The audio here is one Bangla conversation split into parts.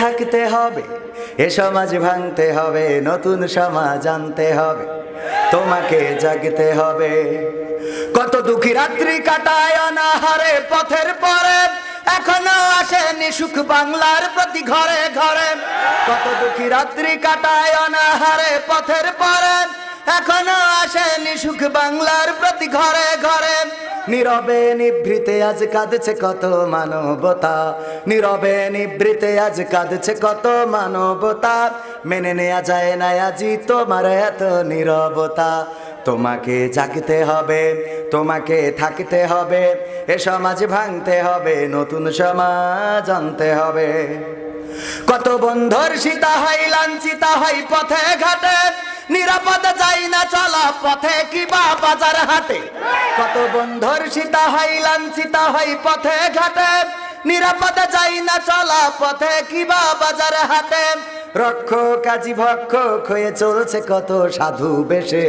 থাকতে হবে, এ সমাজ ভাঙতে হবে, নতুন সমাজ আনতে হবে, তোমাকে জাগতে হবে। কত দুঃখী রাত্রি কাটায় অনাহারে পথের পরে, এখনও আসেনি সুখ বাংলার প্রতি ঘরে ঘরে। কত দুঃখী রাত্রি কাটায় অনাহারে পথের পরে, এখনও আসেনি সুখ বাংলার প্রতি ঘরে ঘরে। নীরবে নিভৃতে আজ কাঁদছে কত মানবতা। নীরবে নিভৃতে আজ কাঁদছে কত মানবতা। মেনে নেওয়া যায় না আজি তোমার এত নীরবতা। তোমাকে জাগতে হবে, তোমাকে থাকতে হবে, এ সমাজ ভাঙতে হবে, নতুন সমাজ আনতে হবে। কত বন্ধর সীতা হয়, লাঞ্ছিতা হয়, পথে ঘাটে নিরাপদ যাই না চলা পথে কিবা বাজার হাটে? কত বন্ধর সীতা হয়, লাঞ্ছিতা হয় পথে ঘাটে। নিরাপদ যাই না চলা পথে কিবা বাজার হাটে? রক্ষ কাজী ভক্ষ হয়ে চলছে কত সাধু বেশে।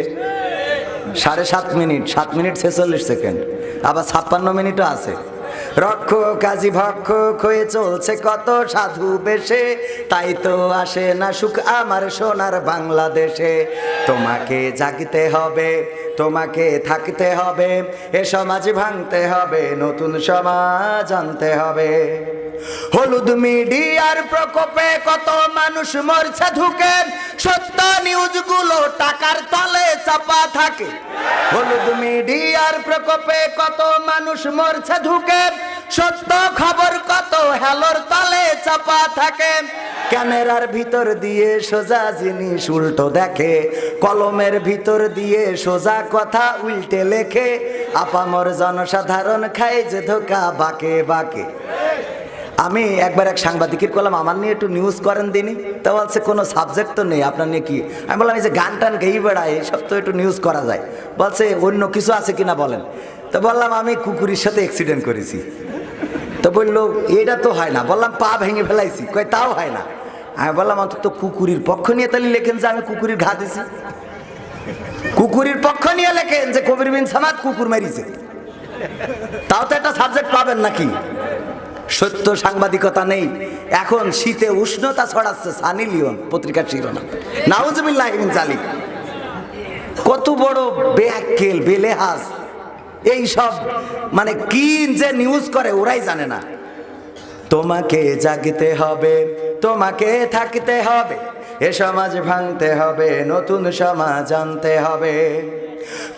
সাড়ে সাত মিনিট সাত মিনিট ছেচল্লিশ সেকেন্ড। আবার ছাপ্পান্ন মিনিটও আছে। রক্ষ কাজী ভক্ষক হয়ে চলছে কত সাধু বেশে। তাই তো আসে না সুখ আমার সোনার বাংলাদেশে। তোমাকে জাগিতে হবে, তোমাকে থাকতে হবে, এ সমাজ ভাঙতে হবে, নতুন সমাজ আনতে হবে। হলুদ মিডিয়ার প্রকোপে কত মানুষ মরছে ঢুকে সত্য নিউজগুলো টাকার তলে চাপা থাকে। হলুদ মিডিয়ার প্রকোপে কত মানুষ মরছে ঢুকে সত্য খবর কত হেলোর তলে চাপা থাকে। ক্যামেরার ভিতর দিয়ে সোজা জিনিস উল্টো দেখে, কলমের ভিতর দিয়ে সোজা কথা উল্টে লেখে, আপামর জনসাধারণ খায় যে ধোকা বাকে বাকে। আমি একবার এক সাংবাদিকের করলাম আমার নিয়ে একটু নিউজ করেন দিনই তা বলছে, কোনো সাবজেক্ট তো নেই, আপনার নিয়ে কি? আমি বললাম, এই যে গান টান গেই বেড়ায় এসব তো একটু নিউজ করা যায়। বলছে, অন্য কিছু আছে কিনা বলেন। তো বললাম, আমি কুকুরের সাথে অ্যাক্সিডেন্ট করেছি। তো বলল, এটা তো হয় না। বললাম, পা ভেঙে ফেলাইছি। কয়, তাও হয় না। আমি বললাম, অন্তত কুকুরের পক্ষ নিয়ে তাহলে লেখেন যে আমি কুকুরের ঘা দিছি। কুকুরের পক্ষ নিয়ে লেখেন যে কবির বিন সামাদ কুকুর মারিছে। তাও তো একটা সাবজেক্ট পাবেন নাকি? সত্য সাংবাদিকতা নেই। এখন শীতে উষ্ণতা ছড়াচ্ছে সানি লিওন পত্রিকার শিরোনাম। নাউজবিল্লাহ জালিক কত বড় বেআক্কেল, বেলেহাজ। এই সব মানে কি যে নিউজ করে ওরাই জানে না। তোমাকে জাগতে হবে, তোমাকে থাকতে হবে, এ সমাজ ভাঙতে হবে, নতুন সমাজ আনতে হবে।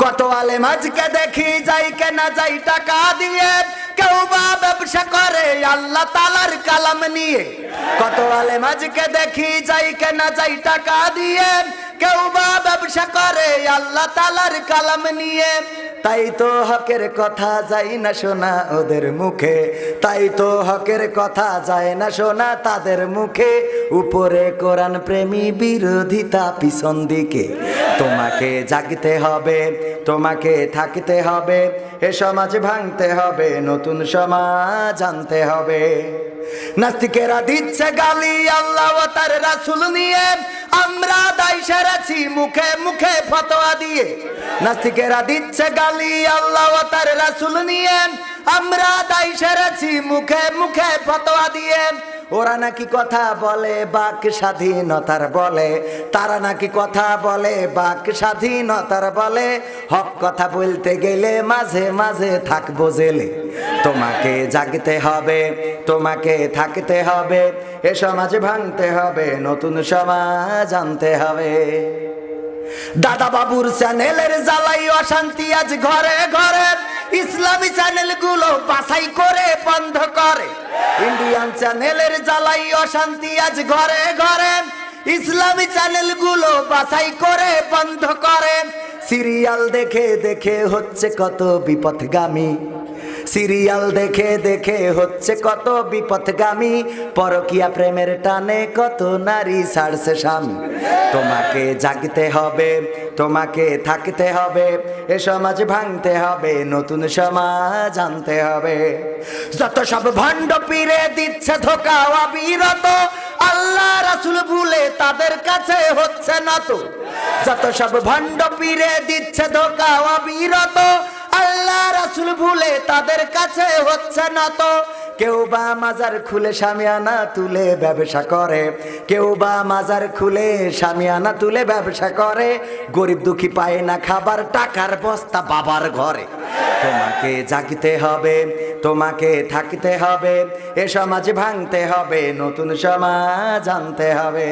কত আলে মাঝকে দেখি যাই কেনা যাই টাকা দিয়ে কেউ বা ব্যবসা করে, আল্লাহ তালার কালাম নিয়ে। কত আলে মাঝকে দেখি যাই কেনা যাই টাকা দিয়ে। কেউ বা ব্যবসা করে, আল্লাহ তালার কালাম নিয়ে। তাই তো হকের কথা যাই না শোনা ওদের মুখে। তাই তো হকের কথা যায় না শোনা তাদের মুখে। উপরে কোরআন প্রেমী বিরোধিতা পিছন দিকে। তোমাকে জাগতে হবে, তোমাকে থাকতে হবে, এ সমাজ ভাঙতে হবে, নতুন সমাজ আনতে হবে। নাস্তিকেরা দিচ্ছে গালি আল্লাহ তার রাসুল নিয়ে। আমরা দায় সেরেছি, মুখে মুখে ফতোয়া দিয়ে। নাস্তিকেরা দিচ্ছে গালি, আল্লাহ তার রাসুল নিয়ে। আমরা দায় সেরেছি, মুখে মুখে ফতোয়া দিয়ে। ওরা নাকি কথা বলে বাক স্বাধীনতার বলে, তারা নাকি কথা বলে বাক স্বাধীনতার বলে। হক কথা বলতে গেলে মাঝে মাঝে থাকব জেলে। তোমাকে জাগতে হবে, তোমাকে থাকতে হবে, এ সমাজ ভাঙতে হবে, নতুন সমাজ আনতে হবে। দাদা বাবুর চ্যানেলের জ্বালাই অশান্তি আজ ঘরে ঘরে। ইসলামী চ্যানেলগুলো বাছাই করে বন্ধ করে। ইন্ডিয়ান চ্যানেলের জ্বালাই অশান্তি আজ ঘরে ঘরে। ইসলামী চ্যানেলগুলো বাছাই করে বন্ধ করে। সিরিয়াল দেখে দেখে হচ্ছে কত বিপথগামী। সিরিয়াল দেখে দেখে হচ্ছে কত বিপথগামী। পরকিয়া প্রেমের টানে কত নারী ছাড়ছে স্বামী। তোমাকে জাগতে হবে। তোমাকে থাকতে হবে, এ সমাজ ভাঙতে হবে, নতুন সমাজ আনতে হবে। যত সব ভণ্ড পীরে দিচ্ছে ধোকা অবিরত, আল্লাহ রাসুল ভুলে তাদের কাছে হচ্ছে না তো। যত সব ভণ্ড পীরে দিচ্ছে ধোকা অবিরত, আল্লাহ রাসুল ভুলে তাদের কাছে হচ্ছে না তো। কেউ বা মাজার খুলে সামিয়ানা তুলে ব্যবসা করে। কেউ বা মাজার খুলে সামিয়ানা তুলে ব্যবসা করে। গরিব দুঃখী পায় না খাবার, টাকার বস্তা বাবার ঘরে। তোমাকে জাগিতে হবে। তোমাকে থাকতে হবে, এ সমাজ ভাঙতে হবে, নতুন সমাজ আনতে হবে।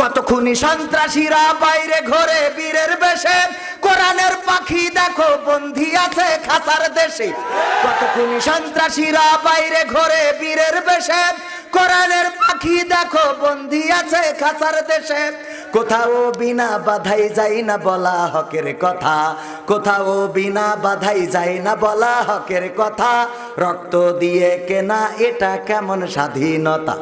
কত সন্ত্রাসীরা বাইরে ঘরে বীরের বেশে, কোরআনের পাখি দেখো বন্ধি আছে খাসার দেশে। কত খুনি সন্ত্রাসীরা বাইরে ঘরে বীরের বেশে, কোরআনের পাখি দেখো বন্ধি আছে খাসার দেশে। কোথাও বিনা বাধাই যাই না বলা হকের কথা। কোথাও বিনা বাধাই যাই না বলা হকের কথা। রক্ত দিয়ে কেনা এটা কেমন স্বাধীনতা?